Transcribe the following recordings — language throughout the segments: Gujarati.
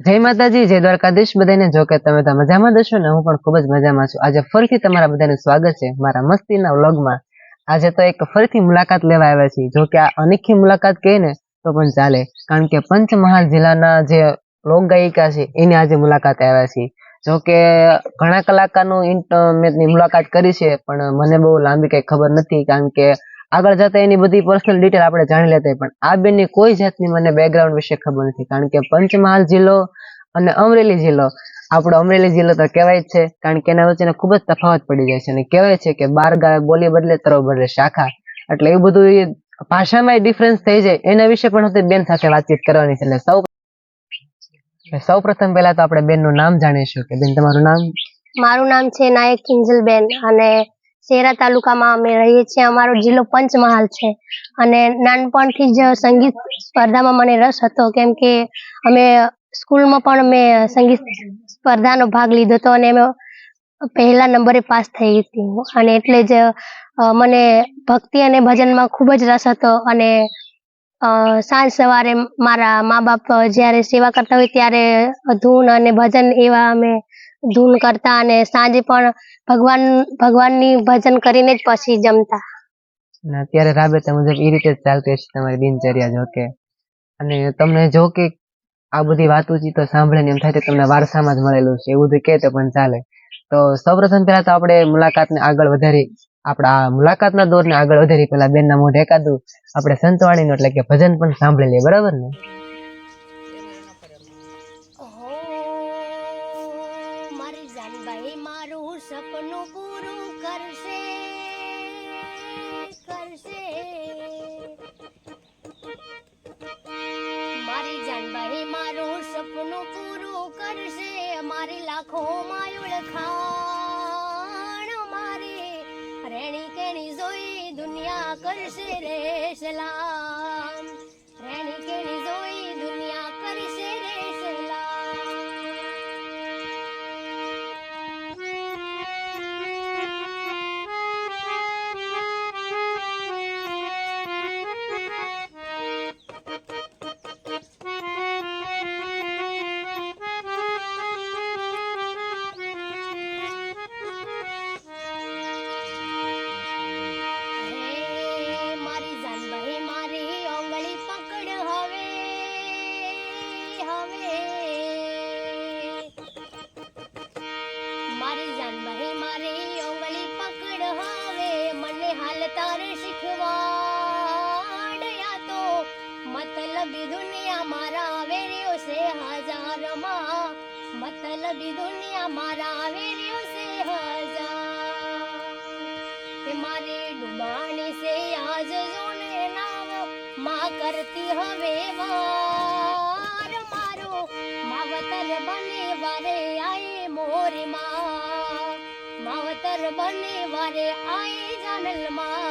જય માતાજી, જય દ્વારકાધીશ. બધાને જો કે તમે તો મજામાં દશો ને, હું પણ ખૂબ જ મજામાં છું. આજે ફરીથી તમારા બધાનું સ્વાગત છે મારા મસ્તીના વ્લોગમાં. આજે તો એક ફરીથી મુલાકાત લેવા આવ્યા છીએ. જો કે આ અનીખી મુલાકાત કહે ને, તો પણ ચાલે. કારણ કે પંચમહાલ જિલ્લાના જે લોક ગાયિકા છે, એની આજે મુલાકાત આવ્યા છીએ. જો કે ઘણા કલાકારનું ઇન્ટરમેટની મુલાકાત કરી છે, પણ મને બહુ લાંબી કંઈ ખબર નથી, કારણ કે આગળ જતા એની બધી પર્સનલ ડિટેલ આપણે જાણી લેતા પણ આ બેનની કોઈ જાતની મને બેકગ્રાઉન્ડ વિશે ખબર નથી. કારણ કે પંચમહાલ જિલ્લો અને અમરેલી જિલ્લો, આપણો અમરેલી જિલ્લો તો કહેવાય છે, કારણ કે એના વચ્ચેનો ખૂબ જ તફાવત પડી જાય છે અને કહેવાય છે કે બાર ગાય બોલી બદલે તરો બદલે શાખા. એટલે એવું બધું એ ભાષામાં ડિફરન્સ થઈ જાય, એના વિશે પણ હું બેન સાથે વાતચીત કરવાની છે. એટલે સૌ સૌ પ્રથમ પહેલા તો આપણે બેનનું નામ જાણીશું. કે બેન, તમારું નામ? મારું નામ છે નાયક કિંજલબેન અને શેરા તાલુકામાં અમે રહીએ છીએ. અમારો જિલ્લો પંચમહાલ છે. અને નાનપણથી જ સંગીત સ્પર્ધામાં મને રસ હતો. કેમ કે અમે સ્કૂલમાં પણ મેં સંગીત સ્પર્ધાનો ભાગ લીધો હતો અને એમાં પહેલા નંબરે પાસ થઈ હતી. અને એટલે જ મને ભક્તિ અને ભજનમાં ખૂબ જ રસ હતો. અને સાંજ સવારે મારા મા બાપ જ્યારે સેવા કરતા હોય ત્યારે ધૂન અને ભજન એવા અમે ધૂન કરતા અને સાંજે પણ ભગવાન, ભગવાનની ભજન કરીને જ પછી જમતા. અત્યારે રાબેતા મુજબ એ રીતે જ ચાલતી હશે તમારી દિનચર્યા જો કે. અને તમને જો કે આ બધી વાતોચીતો સાંભળીને એમ થાય કે તમને વારસામાં જ મળેલું છે, એવું બધું કહે તો પણ ચાલે. તો સૌપ્રથમ પહેલા તો આપણે મુલાકાતને આગળ વધારી, આપણા મુલાકાતના દોરને આગળ વધારી પેલા બેનના મોઢે એકાદું, આપણે સંતવાણીનું એટલે કે ભજન પણ સાંભળી લઈએ, બરાબર ને? મારી જાનબાઈ મારું સપનું પૂરું કરશે કરશે. મારી જાનબાઈ મારું સપનું પૂરું કરશે, મારી લાખો માયુળ ખાણ મારી રેણી કેણી જોઈ દુનિયા કરશે રે સલામ મારી જાનબાઈ મારી ઓંગળી પકડ હવે મને હાલ તારે શીખવાડ્યા તો મતલબી દુનિયા મારા વેર્યો છે હજારમાં. મતલબી દુનિયા મારા વેર્યો છે હજાર. મારી ડુબાણી છે આજ જોને નાવમાં કરતી હવે મારો માવતર બની વારે આઈ મોરી માવતર બની વારે આઈ જાનલમાં.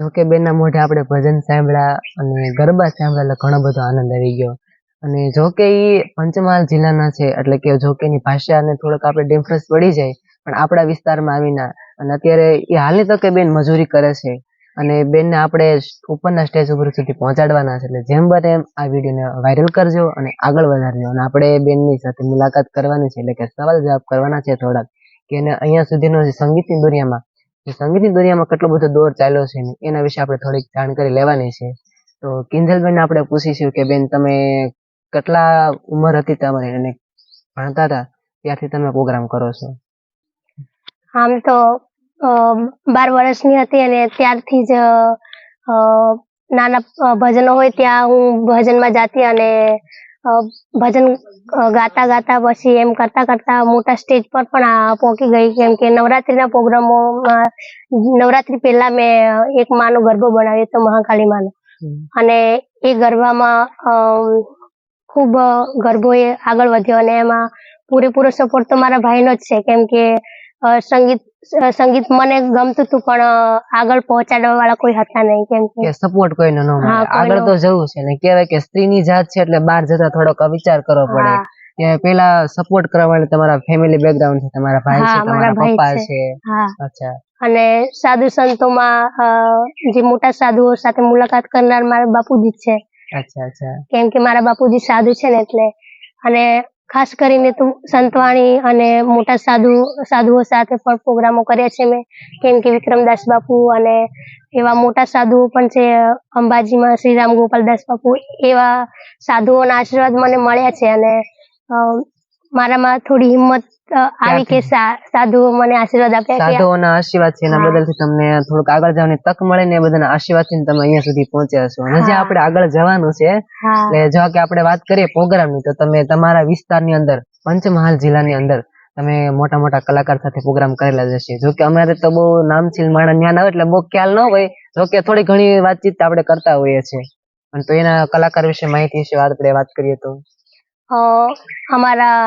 જો કે બેનના મોઢે આપણે ભજન સાંભળ્યા અને ગરબા સાંભળ્યા એટલે ઘણો બધો આનંદ આવી ગયો. અને જો કે એ પંચમહાલ જિલ્લાના છે, એટલે કે જો કે એની ભાષાને થોડોક આપણે ડિફરન્સ પડી જાય, પણ આપણા વિસ્તારમાં આવીના. અને અત્યારે એ હાલની તકે બેન મજૂરી કરે છે. અને બેનને આપણે ઉપરના સ્ટેજ ઉપર સુધી પહોંચાડવાના છે, એટલે જેમ બને એમ આ વિડીયોને વાયરલ કરજો અને આગળ વધારજો. અને આપણે બેનની સાથે મુલાકાત કરવાની છે, એટલે કે સવાલ જવાબ કરવાના છે થોડાક. કે એને અહીંયા સુધીનો જે સંગીતની દુનિયામાં, જે સંગીતની દુનિયામાં કેટલો બધો દોર ચાલ્યો છે એના વિશે આપણે થોડીક જાણકારી લેવાની છે. તો કિંજલબેન આપણે પૂછીશું કે બેન, તમે કેટલા ઉંમર હતી તમારી અને ભણતા હતા? ત્યારથી તમે પ્રોગ્રામ કરો છો. આમ તો બાર વર્ષની હતી અને ત્યારથી જ નાના ભજનો હોય ત્યાં હું ભજનમાં જાતી અને ભજન ગાતા ગાતા પછી એમ કરતા કરતા મોટા સ્ટેજ પર પણ આ પહોંચી ગઈ કેમ કે નવરાત્રીના પ્રોગ્રામોમાં નવરાત્રી પહેલા મેં એક માનો ગરબો બનાવ્યો હતો મહાકાળી માનો. અને એ ગરબામાં ખૂબ ગરબો એ આગળ વધ્યો અને એમાં પૂરેપૂરો સપોર્ટ તો મારા ભાઈનો જ છે કેમ કે સંગીત સંગીત મને ગમતું હતું પણ આગળ પહોંચાડવા વાળા કોઈ હતા નહીં કેમ કે સપોર્ટ કોઈનો ન મળે. આગળ તો જવું છે ને કહેવાય કે સ્ત્રીની જાત છે એટલે બહાર જતા થોડોક વિચાર કરવો પડે. કે પેલા સપોર્ટ કરવા માટે તમારા ફેમિલી બેકગ્રાઉન્ડ છે તમારા ભાઈ છે મારા તમારા પપ્પા છે. અચ્છા. અને સાધુ સંતોમાં જે મોટા સાધુઓ સાથે મુલાકાત કરનાર મારા બાપુજી છે. અચ્છા અચ્છા. કેમ કે મારા બાપુજી સાધુ છે ને એટલે. અને ખાસ કરીને તો સંતવાણી અને મોટા સાધુ, સાધુઓ સાથે પણ પ્રોગ્રામો કર્યા છે મેં. કેમ કે વિક્રમદાસ બાપુ અને એવા મોટા સાધુઓ પણ છે, અંબાજીમાં શ્રી રામ ગોપાલદાસ બાપુ, એવા સાધુઓના આશીર્વાદ મને મળ્યા છે અને મારામાં થોડી હિંમત આવી કે સાધુઓ મને આશીર્વાદ આપ્યા સાધુઓના આશીર્વાદ છે એના બદલથી તમને થોડુંક આગળ જવાની તક મળે ને એ બધાના આશીર્વાદથી તમે અહીંયા સુધી પહોંચ્યા છો. અને જે. આપણે આગળ જવાનું છે એટલે જો કે આપણે વાત કરીએ પ્રોગ્રામની તો તમે તમારા વિસ્તારની અંદર પંચમહાલ જિલ્લાની અંદર તમે મોટા મોટા કલાકાર સાથે પ્રોગ્રામ કરેલા જશે જો કે અમારે તો બહુ નામચીન માણસ જ્ઞાન આવે એટલે બહુ ખ્યાલ ન હોય જો કે થોડી ઘણી વાતચીત આપણે કરતા હોઈએ છીએ. પણ તો એના કલાકાર વિશે માહિતી વિશે વાત આપણે વાત કરીએ તો? અમારા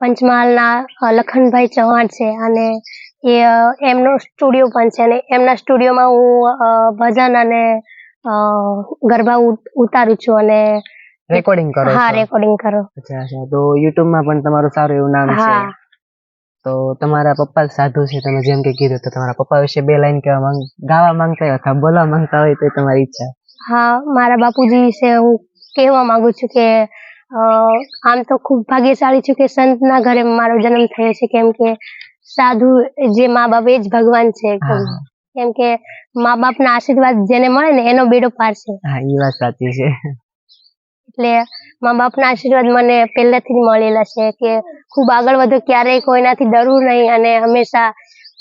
પંચમહાલના લખનભાઈ ચૌહાણ છે અને એ એમનો સ્ટુડિયો પણ છે અને એમના સ્ટુડિયોમાં હું ભજન અને ગરબા ઉતારું છું અને રેકોર્ડિંગ કરો હા રેકોર્ડિંગ કરો. અચ્છા અચ્છા. તો યુટ્યુબમાં પણ તમારું સારું એવું નામ છે. તો તમારા પપ્પા સાધુ છે તમે જેમ કે કીધું તો તમારા પપ્પા વિશે બે લાઈન કહેવા માંગ ગાવા માંગતા હોય અથવા બોલવા માંગતા હોય તો તમારી ઈચ્છા. હા મારા બાપુજી વિશે હું કહેવા માંગુ છું કે આમ તો ખૂબ ભાગ્યશાળી છું કે સંતના ઘરે મારો જન્મ થયો છે કેમ કે સાધુ જે મા બાપ એ જ ભગવાન છે કેમ કે મા બાપના આશીર્વાદ જેને મળે ને એનો બેડો પાર છે. હા એ વાત સાચી છે. એટલે મા બાપના આશીર્વાદ મને પહેલેથી જ મળેલા છે કે ખૂબ આગળ વધો ક્યારેય કોઈનાથી ડરવું નહીં અને હંમેશા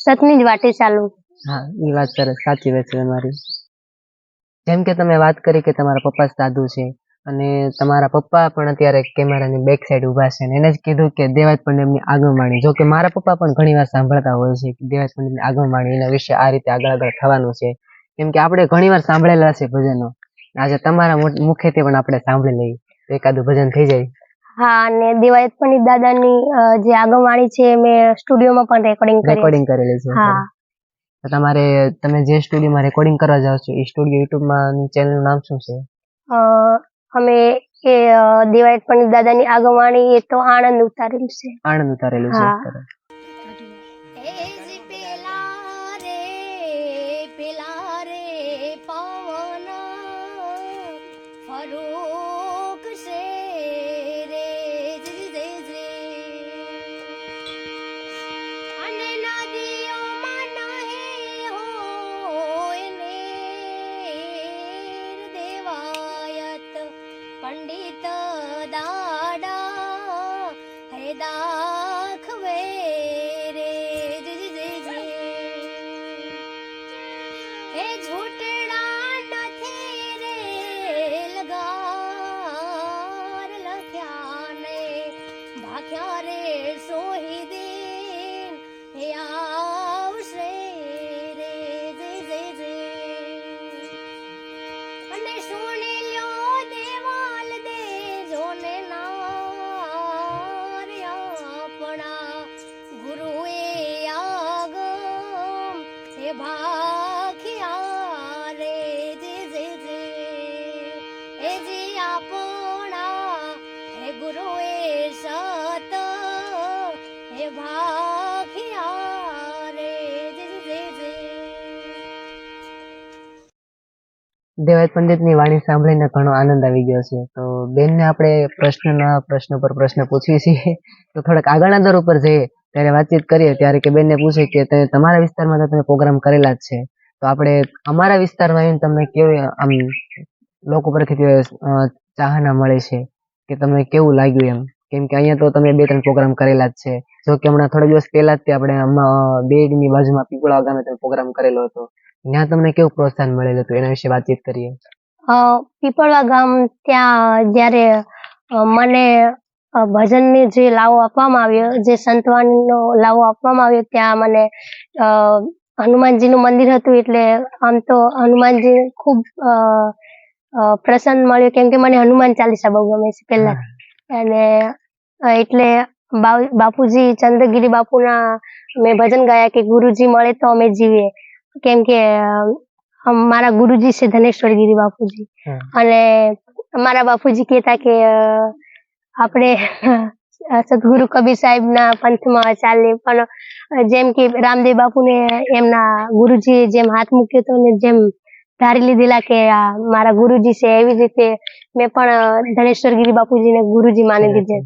સતની જ વાટે ચાલવું. હા એ વાત સરસ સાચી વાત છે તમારી. જેમ કે તમે વાત કરી કે તમારા પપ્પા સાધુ છે અને તમારા પપ્પા પણ અત્યારે કેમેરાની બેક સાઈડ ઊભા છે અને એને જ કીધું કે દેવાજ પંડિતની આગમવાણી જો કે મારા પપ્પા પણ ઘણી વાર સાંભળતા હોય છે કે દેવાજ પંડિતની આગમવાણી એના વિશે આ રીતે આગળ આગળ થવાનું છે. કેમ કે આપણે ઘણી વાર સાંભળેલા છે ભજનો. આજે તમારા મુખેથી પણ આપણે સાંભળી લઈએ. એકાદું ભજન થઈ જાય. હા અને દેવાયત પંડિત દાદાની જે આગમવાણી છે મેં સ્ટુડિયોમાં પણ રેકોર્ડિંગ રેકોર્ડિંગ કરેલી છે હા. તો તમારે તમે જે સ્ટુડિયોમાં રેકોર્ડિંગ કરવા જાવ છો એ સ્ટુડિયો યુટ્યુબમાં ચેનલનું નામ શું છે? અમે એ અ, પણ પંડિત દાદાની આગમવાણી એ તો આણંદ ઉતારેલું છે. આણંદ ઉતારેલું છે. ભાખ્યા રે સોહી દિન એ આવશે રે જે જે જે અને સુણી લ્યો દેવાલ દે જોને નાર આપણા ગુરુએ આગમ દેવાય પંડિતની વાણી સાંભળીને ઘણો આનંદ આવી ગયો છે. તો બેનને આપણે પ્રશ્નના પ્રશ્ન પર પ્રશ્ન પૂછીએ છીએ. તો થોડાક આગળના દર ઉપર જઈએ, ત્યારે વાતચીત કરીએ, ત્યારે કે બેનને પૂછે કે તમારા વિસ્તારમાં તો તમે પ્રોગ્રામ કરેલા જ છે. તો આપણે અમારા વિસ્તારમાં આવીને તમને કેવી આમ લોકો પરથી ચાહના મળે છે, કે તમને કેવું લાગ્યું એમ? કેમ કે અહીંયા તો તમે બે ત્રણ પ્રોગ્રામ કરેલા જ છે. જો કે હમણાં થોડા દિવસ પહેલા જ આપણે આમાં બેડની બાજુમાં પીપળા ગામે તમે પ્રોગ્રામ કરેલો હતો. ત્યાં તમને કેવું પ્રોત્સાહન મળેલું હતું? એના વિશે વાતચીત કરીએ. પીપળવા ગામ ત્યાં જ્યારે મને ભજનની જે લાવો આપવામાં આવ્યો જે સંતવાણીનો લાવો આપવામાં આવ્યો ત્યાં મને અ, હનુમાનજીનું મંદિર હતું એટલે આમ તો હનુમાનજી ખૂબ પ્રસન્ન મળ્યો. કેમ કે મને હનુમાન ચાલીસા બહુ ગમે છે પહેલા. અને એટલે બાપુજી ચંદ્રગીરી બાપુના મેં ભજન ગાયા કે ગુરુજી મળે તો અમે જીવીએ. કેમ કે મારા ગુરુજી છે ધનેશ્વર ગીરી બાપુજી. અને મારા બાપુજી કહેતા કે આપણે સદગુરુ કબીર સાહેબના પંથમાં ચાલે પણ જેમ કે રામદેવ બાપુને એમના ગુરુજીએ જેમ હાથ મૂક્યો હતો ને જેમ ધારી લીધેલા કે મારા ગુરુજી છે એવી રીતે મેં પણ ધનેશ્વર ગિરી બાપુજીને ગુરુજી માની દીધે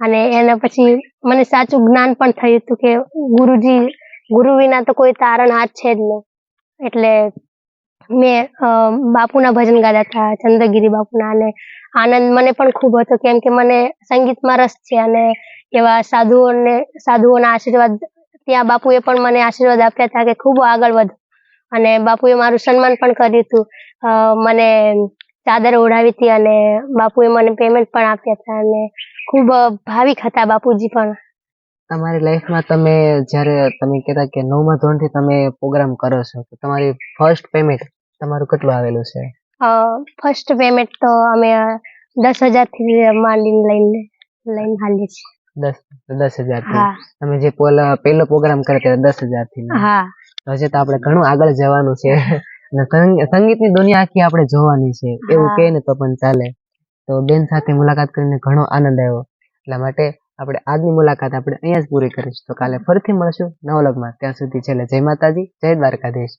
અને એના પછી મને સાચું જ્ઞાન પણ થયું હતું કે ગુરુજી ગુરુ વિના તો કોઈ તારણ હાથ છે જ નહીં. એટલે મેં બાપુના ભજન ગાતા હતા, ચંદ્રગીરી બાપુના અને આનંદ મને પણ ખૂબ હતો, કેમ કે મને સંગીતમાં રસ છે અને એવા સાધુઓને, સાધુઓના આશીર્વાદ, ત્યાં બાપુએ પણ મને આશીર્વાદ આપ્યા હતા કે ખૂબ આગળ વધો. અને બાપુએ મારું સન્માન પણ કર્યું હતું. મને ચાદર ઓઢાવી હતી અને બાપુએ મને પેમેન્ટ પણ આપ્યા હતા અને ખૂબ ભાવિક હતા બાપુજી પણ. તમારી લાઈફમાં તમે જ્યારે તમે કહેતા કે નવમા ધોરણથી તમે પ્રોગ્રામ કરો છો તો તમારી ફર્સ્ટ પેમેન્ટ તમારું કેટલું આવેલું છે? ફર્સ્ટ પેમેન્ટ તો અમે દસ હજારથી માંડીને લઈને લઈને હાલીએ છીએ. દસ દસ હજારથી તમે જે પહેલો પ્રોગ્રામ કરે ત્યારે દસ હજારથી હા. હજે તો આપણે ઘણું આગળ જવાનું છે. સંગીતની દુનિયા આખી આપણે જોવાની છે. એવું કહે ને તો પણ ચાલે. તો બેન સાથે મુલાકાત કરીને ઘણો આનંદ આવ્યો. એટલા માટે આપણે આજની મુલાકાત આપણે અહીંયા જ પૂરી કરીશું. તો કાલે ફરીથી મળશું નવલગમાં ત્યાં સુધી છેલ્લે જય માતાજી, જય દ્વારકાધીશ.